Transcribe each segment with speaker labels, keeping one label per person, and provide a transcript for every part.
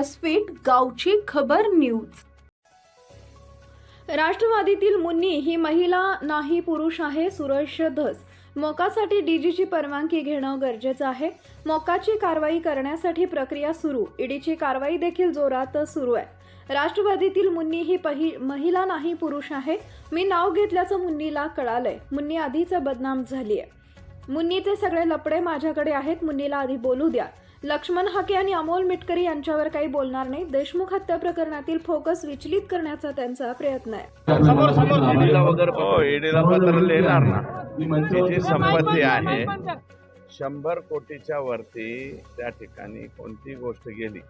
Speaker 1: व्यासपीठ गावची खबर न्यूज. राष्ट्रवादीतील मुन्नी ही महिला नाही पुरुष आहे सुरेश धस. मोकासाठी डीजीची परवानगी घेणं गरजेचं आहे. मोकाची कारवाई करण्यासाठी प्रक्रिया सुरू. ईडीची कारवाई देखील जोरात सुरू आहे. राष्ट्रवादीतील मुन्नी ही पहि महिला नाही पुरुष आहे. मी नाव घेतल्याचं मुन्नीला कळालंय. मुन्नी आधीच बदनाम झाली आहे मुन्नीचे सगळे लपडे माझ्याकडे आहेत. मुन्नीला आधी बोलू द्या. लक्ष्मण हाके आणि अमोल मिटकरी यांच्यावर काही बोलणार नाही. देशमुख हत्या प्रकरणातील फोकस विचलित करण्याचा त्यांचा प्रयत्न आहे.
Speaker 2: ईडीला वगैरे हो पत्र लिहिणार ना. ती जी संपत्ती आहे. शंभर कोटीच्या वरती त्या ठिकाणी कोणती गोष्ट गेली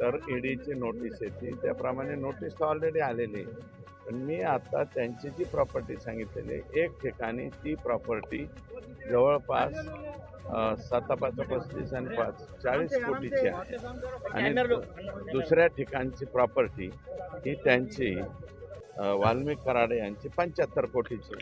Speaker 2: तर ईडीची नोटीस येते. त्याप्रमाणे नोटीस तर ऑलरेडी आलेली आहे. पण मी आता त्यांची जी प्रॉपर्टी सांगितलेली एक ठिकाणी ती प्रॉपर्टी जवळपास साता पाच पस्तीस आणि पाच चाळीस कोटीची आहे. आणि दुसऱ्या ठिकाणची प्रॉपर्टी ही त्यांची वाल्मिक कराडे यांची पंच्याहत्तर कोटीची.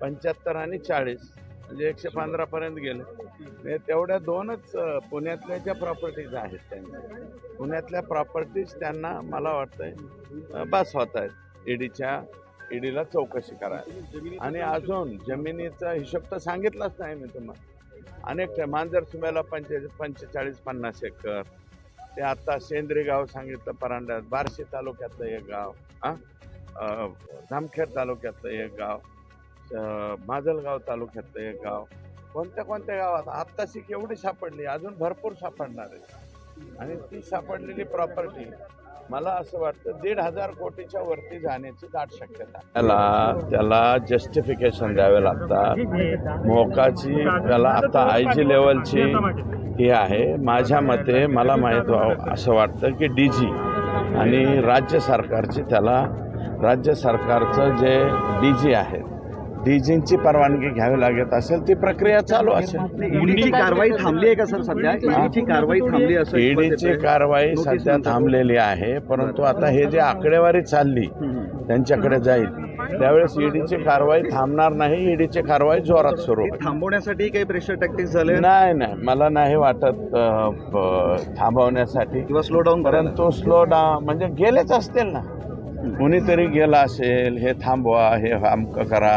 Speaker 2: पंच्याहत्तर आणि चाळीस म्हणजे एकशे पंधरापर्यंत गेले. म्हणजे तेवढ्या दोनच पुण्यातल्या ज्या प्रॉपर्टीज आहेत त्यांच्या पुण्यातल्या प्रॉपर्टीज त्यांना मला वाटतंय बस होत आहेत. ईडीच्या ईडीला चौकशी करायला. आणि अजून जमिनीचा हिशोब तर सांगितलाच नाही मी तुम्हाला. अनेक मांजर सुम्याला पंचे पंचेचाळीस पन्नास एकर. ते आता सेंद्री गाव सांगितलं परांड्यात बार्शी तालुक्यातलं एक गाव हां? जामखेड तालुक्यातलं एक गाव माजलगाव तालुक्यातलं एक गाव. कोणत्या कोणत्या गावात? आत्ताशी केवढी सापडली अजून भरपूर सापडणार आहे. आणि ती सापडलेली प्रॉपर्टी मला असं वाटतं दीड हजार कोटीच्या वरती जाण्याची दाट शक्यता त्याला त्याला जस्टिफिकेशन द्यावे लागतात. मोकाची त्याला आता आय जी लेवलची ही आहे. माझ्या मते मला माहीत व्हावं असं वाटतं की डी जी आणि राज्य सरकारची त्याला राज्य सरकारचं जे डी जी आहे डी जींची परवानगी घ्यावी लागत असेल ती प्रक्रिया चालू असेल.
Speaker 3: ईडीची कारवाई थांबली आहे का सर सध्या? ईडीची कारवाई थांबली असं
Speaker 2: ईडीची कारवाई सध्या. थांबलेली आहे परंतु आता हे जे आकडेवारी चालली त्यांच्याकडे जाईल. त्यावेळेस ईडीची कारवाई थांबणार नाही ईडीची कारवाई जोरात सुरू
Speaker 3: थांबवण्यासाठी काही प्रेशर टॅक्टिक्स झाले
Speaker 2: नाही नाही. मला नाही वाटत थांबवण्यासाठी.
Speaker 3: किंवा स्लो डाऊन
Speaker 2: परंतु स्लो डाऊन म्हणजे गेलेच असतील ना. कुणीतरी गेला असेल हे थांबवा हे अमकं करा.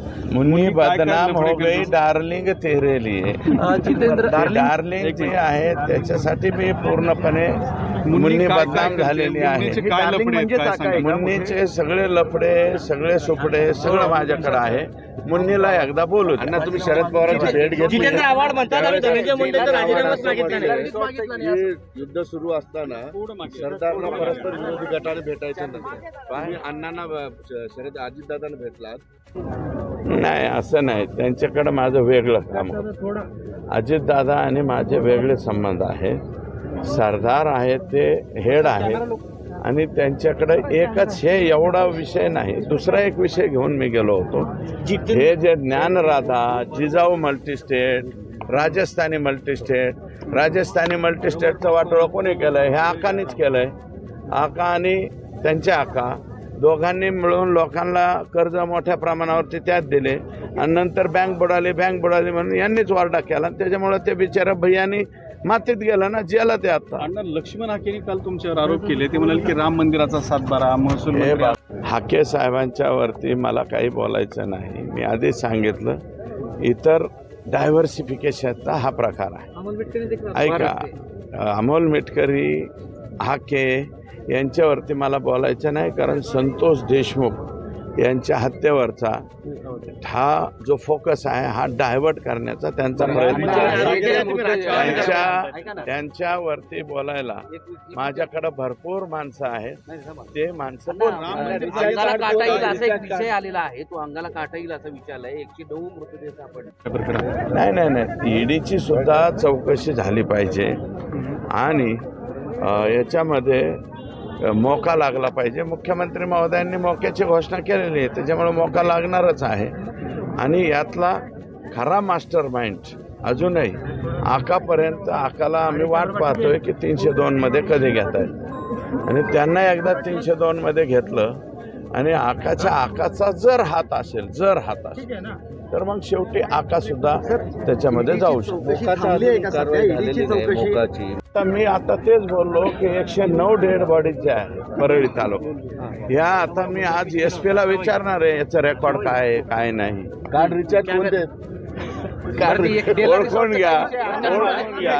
Speaker 2: मुन्नी बदनाम हो गई डार्लिंग तेरे लिए डार्लिंग जी आहे त्याच्यासाठी मी पूर्णपणे मुन्नी बदनाम झालेली आहे.
Speaker 3: काय?
Speaker 2: मुन्नीचे सगळे लफडे सगळे सुपडे सगळं माझ्याकडे आहे. मुन्नीला एकदा बोलू द्या.
Speaker 3: तुम्ही शरद पवारांची भेट
Speaker 4: नाही.
Speaker 3: युद्ध सुरू असताना सरदारला परस्पर विरोधी गटाने भेटायचं तुम्ही अण्णांना शरद अजितदादांना भेटलात.
Speaker 2: नाही असं नाही. त्यांच्याकडे माझं वेगळं काम अजितदादा आणि माझे वेगळे संबंध आहेत. सरदार आहेत ते हेड आहेत. आणि त्यांच्याकडे एकच हे एवढा विषय नाही. दुसरा एक विषय घेऊन मी गेलो होतो. हे जे ज्ञानराधा जिजाऊ मल्टीस्टेट राजस्थानी मल्टीस्टेट राजस्थानी मल्टीस्टेटचं वाटोळं कोणी केलं आहे हे आकानीच केलं आहे आका आणि त्यांचे आका. दोघांनी मिळून लोकांना कर्ज मोठ्या प्रमाणावरती त्यात दिले. आणि नंतर बँक बुडाली बँक बुडाली म्हणून यांनीच वारडा केला. आणि त्याच्यामुळे ते बिचारा भैयानी मातीत गेलं ना जेला ते आता.
Speaker 5: अण्णा लक्ष्मण हाकेने काल तुमच्यावर आरोप केले. ते म्हणाले की राम मंदिराचा सातबारा महसूल
Speaker 2: हे
Speaker 5: मंत्री
Speaker 2: हाके साहेबांच्या वरती मला काही बोलायचं नाही. मी आधीच सांगितलं इतर डायव्हर्सिफिकेशनचा हा प्रकार आहे. ऐका अमोल मिटकरी हाके यांच्यावरती मला बोलायचं नाही कारण संतोष देशमुख यांच्या हत्येवरचा हा जो फोकस आहे हा डायव्हर्ट करण्याचा त्यांचा प्रयत्न आहे. त्यांच्या त्यांच्यावरती बोलायला माझ्याकडे भरपूर माणसं आहेत. ते माणसं बोलतील.
Speaker 4: अंगाला काटा येईल असा एक विषय आलेला आहे. तो अंगाला काटा येईल असा विषय आलाय एकशे नऊ मृतदेह सापडले.
Speaker 2: नाही नाही नाही. ईडीची सुद्धा चौकशी झाली पाहिजे. आणि याच्यामध्ये मोका लागला पाहिजे. मुख्यमंत्री महोदयांनी मोक्याची घोषणा केलेली आहे. त्याच्यामुळे मोका लागणारच आहे. आणि यातला खरा मास्टर माइंड अजूनही आकापर्यंत आकाला आम्ही वाट पाहतोय की तीनशे दोनमध्ये कधी घेत आहेत आणि त्यांना एकदा तीनशे दोनमध्ये घेतलं आणि आकाच्या आकाचा जर हात असेल जर हात असेल तर मग शेवटी आका सुद्धा त्याच्यामध्ये जाऊ शकतो. आता मी आता तेच बोललो की एकशे नऊ डेड बॉडीज ज्या आहेत परळी तालुक्यात ह्या आता मी आज एस पीला विचारणार आहे याचं रेकॉर्ड काय आहे काय नाही.
Speaker 3: कार्ड रिचार्ज
Speaker 2: ओळखून घ्या ओळखून घ्या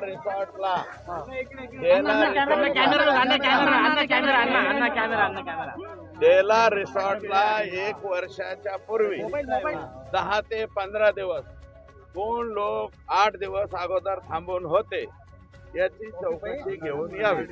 Speaker 2: रिसॉर्टला डेला रिसॉर्टला एक वर्षाच्या पूर्वी दहा ते पंधरा दिवस कोण लोक आठ दिवस अगोदर थांबून होते याची चौकशी घेऊन यावी